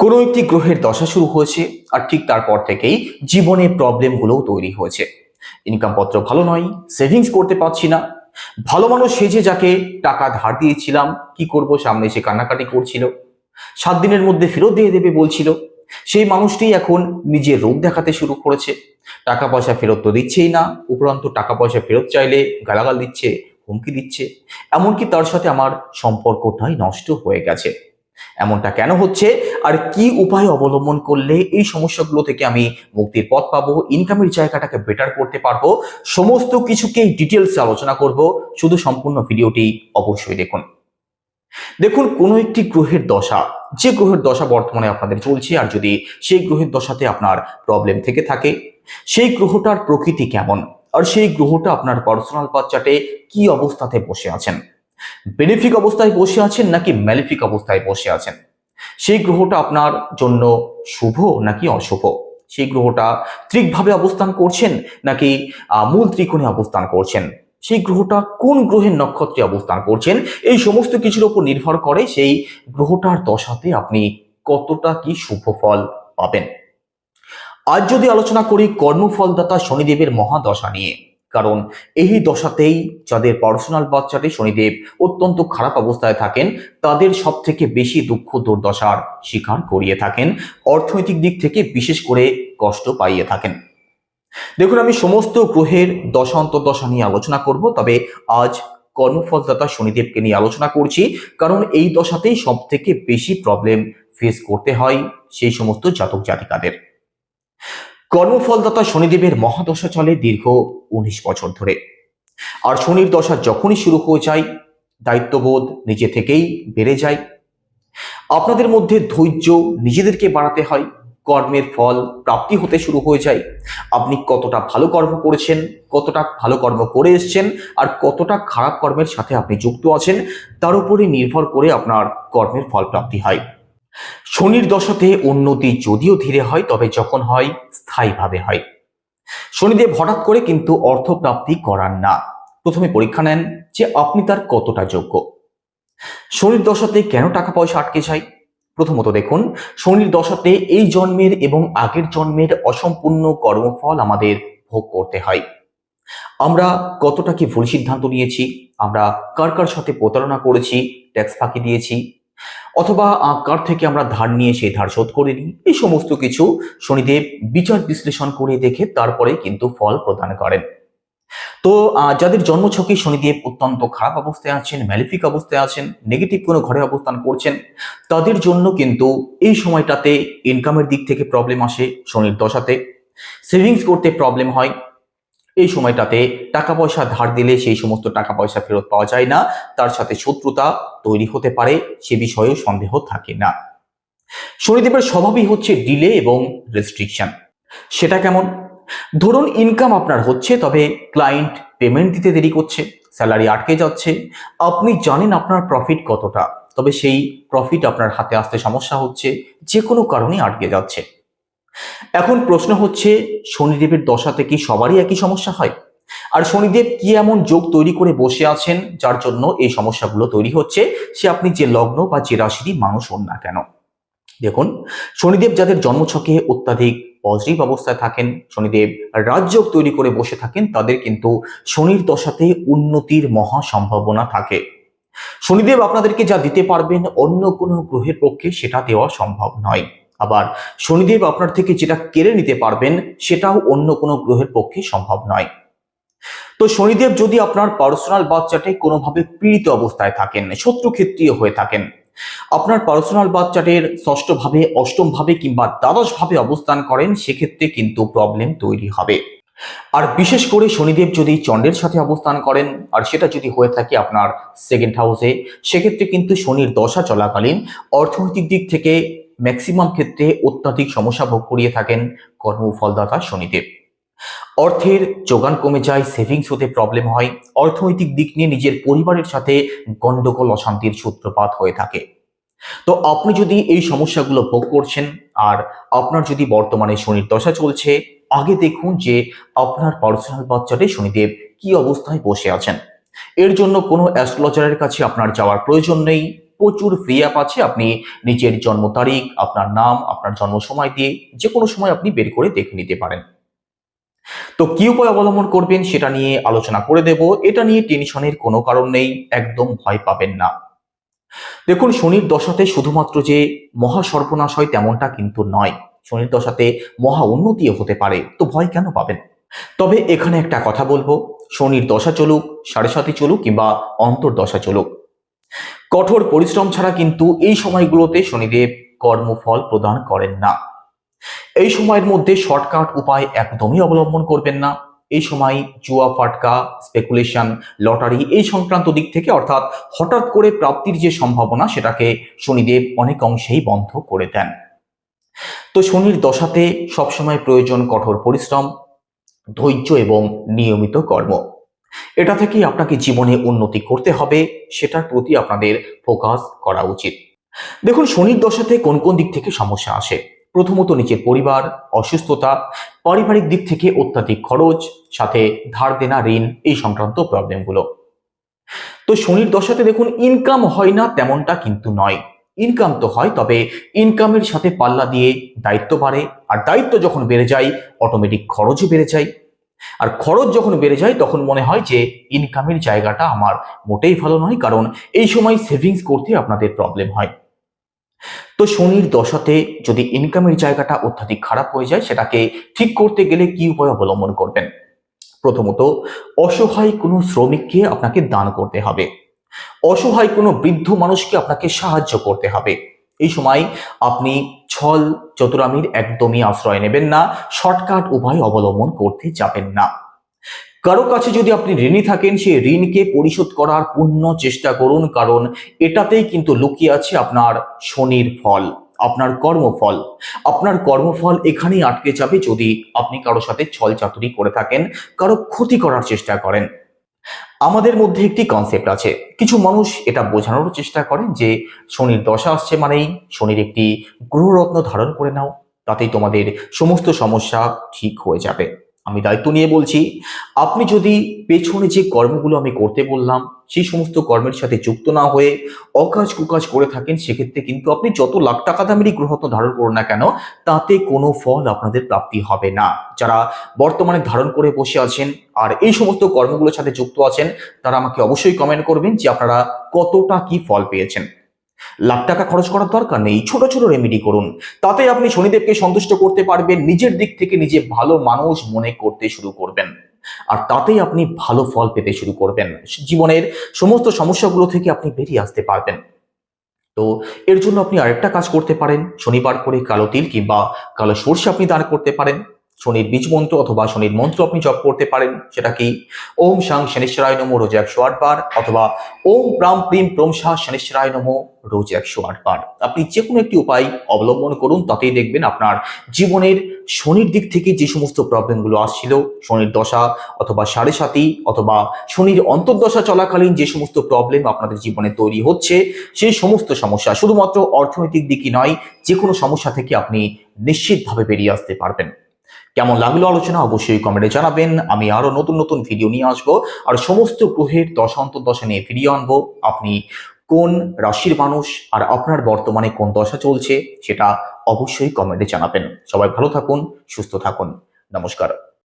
কোনো একটি গ্রহের দশা শুরু হয়েছে আর ঠিক তারপর থেকেই জীবনে প্রবলেমগুলোও তৈরি হয়েছে। ইনকাম পত্র ভালো নয় সেভিংস করতে পারছি না। ভালো মানুষ সেজে যাকে টাকা ধার দিয়েছিলাম, কি করব সামনে সে কান্নাকাটি করছিল। সাত দিনের মধ্যে ফেরত দিয়ে দেবে বলছিল। সেই মানুষটি এখন নিজের রূপ দেখাতে শুরু করেছে। টাকা পয়সা ফেরত তো দিচ্ছেই না, উপরন্ত টাকা পয়সা ফেরত চাইলে গালাগাল দিচ্ছে, হুমকি দিচ্ছে। এমনকি তার সাথে আমার সম্পর্কটাই নষ্ট হয়ে গেছে। এমনটা কেন হচ্ছে? আর কি উপায় অবলম্বন করলে এই সমস্যাগুলো থেকে আমি মুক্তির পথ পাবো? ইনকামের জায়গাটাকে বেটার করতে পারব? সমস্ত কিছুকেই ডিটেলসে আলোচনা করব। শুধু সম্পূর্ণ ভিডিওটি অবশ্যই দেখুন। দেখুন, কোনো একটি গ্রহের দশা, যে গ্রহের দশা বর্তমানে আপনাদের চলছে, আর যদি সেই গ্রহের দশাতে আপনার প্রবলেম থেকে থাকে, সেই গ্রহটার প্রকৃতি কেমন? আর সেই গ্রহটা আপনার পার্সোনাল বাচ্চাটে কি অবস্থাতে বসে আছেন? বেনিফিক অবস্থায় বসে আছেন নাকি ম্যালিফিক অবস্থায় বসে আছেন? সেই গ্রহটা আপনার জন্য শুভ নাকি অশুভ? সেই গ্রহটা ত্রিকভাবে অবস্থান করছেন নাকি মূল ত্রিকোণে অবস্থান করছেন? সেই গ্রহটা কোন গ্রহের নক্ষত্রে অবস্থান করছেন? এই সমস্ত কিছুর উপর নির্ভর করে সেই গ্রহটার দশাতে আপনি কতটা কি শুভ ফল পাবেন? আজ যদি আলোচনা করি কর্মফলদাতা শনিদেবের মহাদশা নিয়ে। কারণ এই দশাতেই যাদের পার্সোনাল বাচ্চাটি শনিদেব অত্যন্ত খারাপ অবস্থায় থাকেন, তাদের সব থেকে বেশি দুঃখ দুর্দশার শিকার করিয়ে থাকেন, অর্থনৈতিক দিক থেকে বিশেষ করে কষ্ট পাইয়ে থাকেন। দেখুন, আমি সমস্ত গ্রহের দশা নিয়ে আলোচনা করব, তবে আজ কর্মফলদাতা শনিদেবকে নিয়ে আলোচনা করছি, কারণ এই দশাতেই সব থেকে বেশি প্রবলেম ফেস করতে হয় সেই সমস্ত জাতক জাতিকাদের কর্মফলদাতা শনিদেবের মহাদশা চলে দীর্ঘ উনিশ বছর ধরে। আর শনির দশা যখনই শুরু হয়ে যায়, দায়িত্ববোধ নিজে থেকেই বেড়ে যায়। আপনাদের মধ্যে ধৈর্য নিজেদেরকে বাড়াতে হয়, কর্মের ফল প্রাপ্তি হতে শুরু হয়ে যায়। আপনি কতটা ভালো কর্ম করেছেন, কতটা ভালো কর্ম করে এসছেন, আর কতটা খারাপ কর্মের সাথে আপনি যুক্ত আছেন, তার উপরে নির্ভর করে আপনার কর্মের ফল প্রাপ্তি হয়। শনির দশাতে উন্নতি যদিও ধীরে হয়, তবে যখন হয়, স্থায়ীভাবে হয়। শনিদেব হঠাৎ করে কিন্তু অর্থপ্রাপ্তি করান না। প্রথমে পরীক্ষা নেন যে আপনি তার কতটা যোগ্য। শনির দশাতে কেন টাকা পয়সা আটকে যায়? প্রথমত দেখুন, শনির দশাতে এই জন্মের এবং আগের জন্মের অসম্পূর্ণ কর্মফল আমাদের ভোগ করতে হয়। আমরা কতটা কি ভুল সিদ্ধান্ত নিয়েছি? আমরা কার কার সাথে প্রতারণা করেছি? ট্যাক্স ফাঁকি দিয়েছি? অথবা কার থেকে আমরা ধার নিয়ে সেই ধার শোধ করে নিই এই সমস্ত কিছু শনিদেব বিচার বিশ্লেষণ করে দেখে তারপরে কিন্তু ফল প্রদান করেন। তো যাদের জন্মছকে শনিদেব অত্যন্ত খারাপ অবস্থায় আছেন, ম্যালিফিক অবস্থায় আছেন নেগেটিভ কোনো ঘরে অবস্থান করছেন, তাদের জন্য কিন্তু এই সময়টাতে ইনকামের দিক থেকে প্রবলেম আসে শনির দশাতে। সেভিংস করতে প্রবলেম হয় এই সময়টাতে টাকা পয়সা ধার দিলে সেই সমস্ত টাকা পয়সা ফেরত পাওয়া যায় না। তার সাথে শত্রুতা তৈরি হতে পারে, সে বিষয়েও সন্দেহ থাকে না। শনিদেবের স্বভাবই হচ্ছে ডিলে এবং রেস্ট্রিকশন সেটা কেমন? ধরুন ইনকাম আপনার হচ্ছে, তবে ক্লায়েন্ট পেমেন্ট দিতে দেরি করছে স্যালারি আটকে যাচ্ছে। আপনি জানেন আপনার প্রফিট কতটা, তবে সেই প্রফিট আপনার হাতে আসতে সমস্যা হচ্ছে যে কোনো কারণে আটকে যাচ্ছে। এখন প্রশ্ন হচ্ছে, শনিদেবের দশাতে কি সবারই একই সমস্যা হয়? আর শনিদেব কি এমন যোগ তৈরি করে বসে আছেন যার জন্য এই সমস্যাগুলো তৈরি হচ্ছে? সে আপনি যে লগ্ন বা যে রাশিরই মানুষ হন না কেন? দেখুন, শনিদেব যাদের জন্মছকে অত্যাধিক পজিটিভ অবস্থায় থাকেন, শনিদেব রাজযোগ তৈরি করে বসে থাকেন, তাদের কিন্তু শনির দশাতে উন্নতির মহা সম্ভাবনা থাকে। শনিদেব আপনাদেরকে যা দিতে পারবেন অন্য কোনো গ্রহের পক্ষে সেটা দেওয়া সম্ভব নয়। আবার শনিদেব আপনার থেকে যেটা কেড়ে নিতে পারবেন, সেটাও অন্য কোনো গ্রহের পক্ষে সম্ভব নয়। তো শনিদেব যদি আপনার পার্সোনাল বাচ্চাটে কোনোভাবে পীড়িত অবস্থায় থাকেন, শত্রু ক্ষেত্রীয় হয়ে থাকেন, আপনার পার্সোনাল বাচ্চাটের ষষ্ঠ ভাবে অষ্টম ভাবে কিংবা দ্বাদশ ভাবে অবস্থান করেন, সেক্ষেত্রে কিন্তু প্রবলেম তৈরি হবে। আর বিশেষ করে শনিদেব যদি চন্ডের সাথে অবস্থান করেন, আর সেটা যদি হয়ে থাকে আপনার সেকেন্ড হাউসে সেক্ষেত্রে কিন্তু শনির দশা চলাকালীন অর্থনৈতিক দিক থেকে ম্যাক্সিমাম ক্ষেত্রে অত্যাধিক সমস্যা ভোগ করিয়ে থাকেন কর্মফলদাতা শনিদেব। অর্থের যোগান কমে যায় সেভিংস হতে প্রবলেম হয়, অর্থনৈতিক দিক নিয়ে নিজের পরিবারের সাথে গন্ডগোল অশান্তির সূত্রপাত হয়ে থাকে। তো আপনি যদি এই সমস্যাগুলো ভোগ করছেন, আর আপনার যদি বর্তমানে শনির দশা চলছে, আগে দেখুন যে আপনার পার্সোনাল বাচ্চাটে শনিদেব কি অবস্থায় বসে আছেন। এর জন্য কোনো অ্যাস্ট্রোলজারের কাছে আপনার যাওয়ার প্রয়োজন নেই। প্রচুর ফ্রি অ্যাপ আছে, আপনি নিজের জন্ম তারিখ, আপনার নাম, আপনার জন্ম সময় দিয়ে যে কোনো সময় আপনি বের করে দেখে নিতে পারেন। তো কি উপায় অবলম্বন করবেন সেটা নিয়ে আলোচনা করে দেব। এটা নিয়ে টেনশনের কোনো কারণ নেই, একদম ভয় পাবেন না। দেখুন, শনির দশাতে শুধুমাত্র যে মহা সর্বনাশ হয় তেমনটা কিন্তু নয়। শনির দশাতে মহা উন্নতিও হতে পারে, তো ভয় কেন পাবেন? তবে এখানে একটা কথা বলব। শনির দশা চলুক, সাড়ে সাথে চলুক কিংবা অন্তর্দশা চলুক। কঠোর পরিশ্রম ছাড়া কিন্তু এই সময়গুলোতে শনিদেব কর্মফল প্রদান করেন না। এই সময়ের মধ্যে শর্টকাট উপায় একদমই অবলম্বন করবেন না। এই সময় জুয়া, ফাটকা স্পেকুলেশন লটারি এই সংক্রান্ত দিক থেকে অর্থাৎ হঠাৎ করে প্রাপ্তির যে সম্ভাবনা সেটাকে শনিদেব অনেক অংশেই বন্ধ করে দেন। তো শনির দশাতে সবসময় প্রয়োজন কঠোর পরিশ্রম, ধৈর্য এবং নিয়মিত কর্ম। এটা থেকেই আপনাকে জীবনে উন্নতি করতে হবে, সেটার প্রতি আপনাদের ফোকাস করা উচিত। দেখুন, শনির দশাতে কোন কোন দিক থেকে সমস্যা আসে? প্রথমত নিজের পরিবার, অসুস্থতা, পারিবারিক দিক থেকে অত্যাধিক খরচ, সাথে ধার দেনা, ঋণ, এই সংক্রান্ত প্রবলেমগুলো তো শনির দশাতে দেখুন ইনকাম হয় না তেমনটা কিন্তু নয়। ইনকাম তো হয়, তবে ইনকামের সাথে পাল্লা দিয়ে দায়িত্ব বাড়ে, আর দায়িত্ব যখন বেড়ে যায় অটোমেটিক খরচও বেড়ে যায়। আর খরচ যখন বেড়ে যায়, তখন মনে হয় যে ইনকামের জায়গাটা আমার মোটেই ভালো নয়, কারণ এই সময় সেভিংস করতে আপনাদের প্রবলেম হয়। তো শনির দশাতে যদি ইনকামের জায়গাটা অত্যাধিক খারাপ হয়ে যায়, সেটাকে ঠিক করতে গেলে কি উপায় অবলম্বন করবেন? প্রথমত, অসহায় কোনো শ্রমিককে আপনাকে দান করতে হবে। অসহায় কোনো বৃদ্ধ মানুষকে আপনাকে সাহায্য করতে হবে। এই সময় আপনি ছল চতুরামির একদমই আশ্রয় নেবেন না, শর্টকাট উপায় অবলম্বন করতে যাবেন না। কারও কাছে যদি আপনি ঋণী থাকেন, সেই ঋণকে পরিশোধ করার পূর্ণ চেষ্টা করুন, কারণ এটাতেই কিন্তু লুকিয়ে আছে আপনার শনির ফল, আপনার কর্মফল। আপনার কর্মফল এখানেই আটকে যাবে যদি আপনি কারও সাথে ছল চাতুরি করে থাকেন, কারও ক্ষতি করার চেষ্টা করেন। আমাদের মধ্যে একটি কনসেপ্ট আছে। কিছু মানুষ এটা বোঝানোর চেষ্টা করেন যে, শনির দশা আসছে মানেই শনির একটি গ্রহরত্ন ধারণ করে নাও, তাতেই তোমাদের সমস্ত সমস্যা ঠিক হয়ে যাবে। আমি দায়িত্ব নিয়ে বলছি, আপনি যদি পেছনে যে কর্মগুলো আমি করতে বললাম, সেই সমস্ত কর্মের সাথে যুক্ত না হয়ে অকাজ কুকাজ করে থাকেন, সেক্ষেত্রে কিন্তু আপনি যত লাখ টাকা দামেরই গ্রহরত্ন ধারণ করুন না কেন, তাতে কোনো ফল আপনাদের প্রাপ্তি হবে না। যারা বর্তমানে ধারণ করে বসে আছেন আর এই সমস্ত কর্মগুলোর সাথে যুক্ত আছেন, তারা আমাকে অবশ্যই কমেন্ট করবেন যে আপনারা কতটা কি ফল পেয়েছেন। লাখ টাকা খরচ করার দরকার নেই, ছোট ছোট রেমেডি করুন। তাতে আপনি শনিদেবকে সন্তুষ্ট করতে পারবেন, নিজের দিক থেকে নিজে ভালো মানুষ মনে করতে শুরু করবেন। আর তাতেই আপনি ভালো ফল পেতে শুরু করবেন। জীবনের সমস্ত সমস্যাগুলো থেকে আপনি বেরিয়ে আসতে পারবেন। তো এর জন্য আপনি আরেকটা কাজ করতে পারেন, শনিবার করে কালো তিল কিংবা কালো সর্ষে আপনি দান করতে পারেন। শনির বীজ মন্ত্র অথবা শনির মন্ত্র আপনি জপ করতে পারেন, সেটা কি? ওম সাং শনিশ্বরায় নমো রোজ একশো আট বার, অথবা ওম প্রাম প্রিম প্রম শাহ শনিশ্বরায় নমো রোজ একশো আট বার। আপনি যে কোনো একটি উপায় অবলম্বন করুন, তাতেই দেখবেন আপনার জীবনের শনির দিক থেকে যে সমস্ত প্রবলেমগুলো আসছিল, শনির দশা অথবা সাড়ে সাতি অথবা শনির অন্তর্দশা চলাকালীন যে সমস্ত প্রবলেম আপনাদের জীবনে তৈরি হচ্ছে সেই সমস্ত সমস্যা শুধুমাত্র অর্থনৈতিক দিকই নয় যে কোনো সমস্যা থেকে আপনি নিশ্চিতভাবে বেরিয়ে আসতে পারবেন। কেমন লাগল আলোচনা? অবশ্যই কমেন্টে জানাবেন। আমি আরও নতুন নতুন ভিডিও নিয়ে আসব। আর সমস্ত গ্রহের দশান্ত দশা নিয়ে ফিরিয়ে আনব। আপনি কোন রাশির মানুষ? আর আপনার বর্তমানে কোন দশা চলছে? সেটা অবশ্যই কমেন্টে জানাবেন। সবাই ভালো থাকুন, সুস্থ থাকুন। নমস্কার।